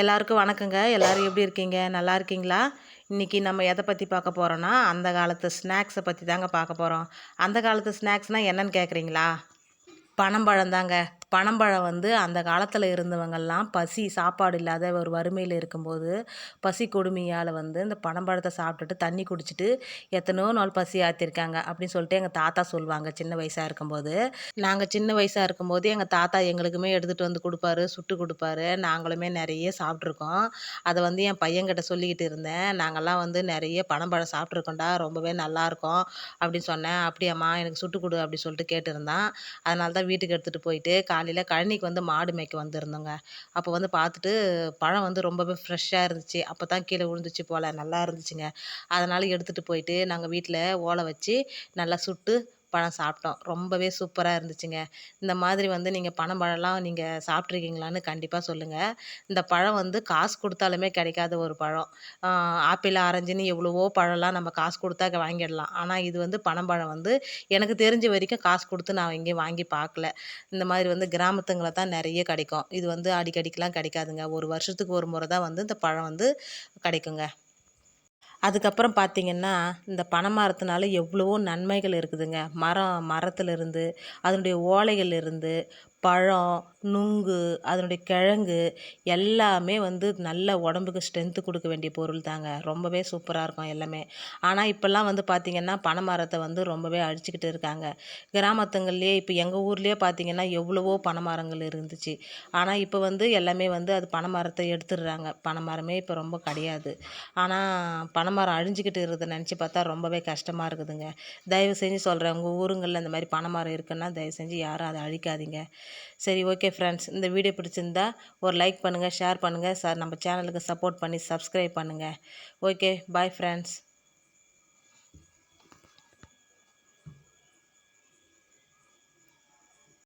எல்லாருக்கும் வணக்கங்க. எல்லாரும் எப்படி இருக்கீங்க? நல்லா இருக்கீங்களா? இன்றைக்கி நம்ம எதை பற்றி பார்க்க போகிறோன்னா அந்த காலத்து ஸ்நாக்ஸை பற்றி தாங்க பார்க்க போகிறோம் அந்த காலத்து ஸ்நாக்ஸ்னால் என்னன்னு கேட்குறீங்களா பனம்பழம் தாங்க. பனம்பழம் வந்து அந்த காலத்தில் இருந்தவங்கள்லாம் பசி சாப்பாடு இல்லாத ஒரு வறுமையில் இருக்கும்போது பசி கொடுமையால் வந்து இந்த பனம்பழத்தை சாப்பிட்டுட்டு தண்ணி குடிச்சிட்டு எத்தனையோ நாள் பசி ஆற்றிருக்காங்க அப்படின்னு சொல்லிட்டு எங்கள் தாத்தா சொல்லுவாங்க. சின்ன வயசாக இருக்கும்போது. நாங்கள் சின்ன வயசாக இருக்கும்போது எங்கள் தாத்தா எங்களுக்குமே எடுத்துகிட்டு வந்து கொடுப்பாரு சுட்டு கொடுப்பாரு. நாங்களுமே நிறைய சாப்பிட்ருக்கோம் அதை வந்து என் பையன்கிட்ட சொல்லிக்கிட்டு இருந்தேன். நாங்கள்லாம் வந்து நிறைய பனம்பழம் சாப்பிட்ருக்கோண்டா ரொம்பவே நல்லாயிருக்கும் அப்படின்னு சொன்னேன். அப்படியாம்மா எனக்கு சுட்டு கொடு அப்படின்னு சொல்லிட்டு கேட்டிருந்தான். அதனால தான் வீட்டுக்கு எடுத்துகிட்டு போயிட்டு காலையில் கழனிக்கு வந்து மாடு மேய்க்க வந்திருந்தோங்க. அப்போ வந்து பார்த்துட்டு பழம் வந்து ரொம்பவே ஃப்ரெஷ்ஷாக இருந்துச்சு. அப்போ தான் கீழே விழுந்துச்சு போல். நல்லா இருந்துச்சுங்க. அதனால் எடுத்துகிட்டு போயிட்டு நாங்கள் வீட்டில் ஓலை வச்சு நல்லா சுட்டு பழம் சாப்பிட்டோம். ரொம்பவே சூப்பராக இருந்துச்சுங்க. இந்த மாதிரி வந்து நீங்கள் பனம்பழம்லாம் நீங்கள் சாப்பிட்ருக்கீங்களான்னு கண்டிப்பாக சொல்லுங்கள் இந்த பழம் வந்து காசு கொடுத்தாலுமே கிடைக்காத ஒரு பழம். ஆப்பிள் ஆரஞ்சுன்னு எவ்வளவோ பழம்லாம் நம்ம காசு கொடுத்தா வாங்கிடலாம். ஆனால் இது வந்து பனம்பழம் வந்து எனக்கு தெரிஞ்ச வரைக்கும் காசு கொடுத்து நான் எங்கேயும் வாங்கி பார்க்கல. இந்த மாதிரி வந்து கிராமத்துங்களை தான் நிறைய கிடைக்கும். இது வந்து அடிக்கடிக்கெலாம் கிடைக்காதுங்க. ஒரு வருஷத்துக்கு ஒரு முறை தான் வந்து இந்த பழம் வந்து கிடைக்குங்க. அதுக்கப்புறம் பார்த்திங்கன்னா இந்த பனை மரத்தினால எவ்வளவோ நன்மைகள் இருக்குதுங்க. மரம் மரத்துலேருந்து அதனுடைய ஓலைகள்லேருந்து பழம் நுங்கு அதனுடைய கிழங்கு எல்லாமே வந்து நல்ல உடம்புக்கு ஸ்ட்ரென்த்து கொடுக்க வேண்டிய பொருள் தாங்க. ரொம்பவே சூப்பராக இருக்கும் எல்லாமே. ஆனால் இப்போல்லாம் வந்து பார்த்திங்கன்னா பனை மரத்தை வந்து ரொம்பவே அழிச்சிக்கிட்டு இருக்காங்க. கிராமத்துங்கள்லேயே இப்போ எங்கள் ஊர்லேயே பார்த்திங்கன்னா எவ்வளவோ பனை மரங்கள் இருந்துச்சு. ஆனால் இப்போ வந்து எல்லாமே வந்து அது பனை மரத்தை எடுத்துடுறாங்க. பனை மரமே இப்போ ரொம்ப கிடையாது. ஆனால் பனை மரம் அழிஞ்சிக்கிட்டு இருக்கிறத நினச்சி பார்த்தா ரொம்பவே கஷ்டமாக இருக்குதுங்க. தயவு செஞ்சு சொல்கிறேன் உங்கள் ஊருங்களில் இந்த மாதிரி பனை மரம் இருக்குன்னா தயவு செஞ்சு யாரும் அதை அழிக்காதீங்க. சரி ஓகே ஃப்ரெண்ட்ஸ் இந்த வீடியோ பிடிச்சிருந்தா ஒரு லைக் பண்ணுங்கள் ஷேர் பண்ணுங்கள் சார் நம்ம சேனலுக்கு சப்போர்ட் பண்ணி சப்ஸ்கிரைப் பண்ணுங்கள் ஓகே பாய் ஃப்ரெண்ட்ஸ்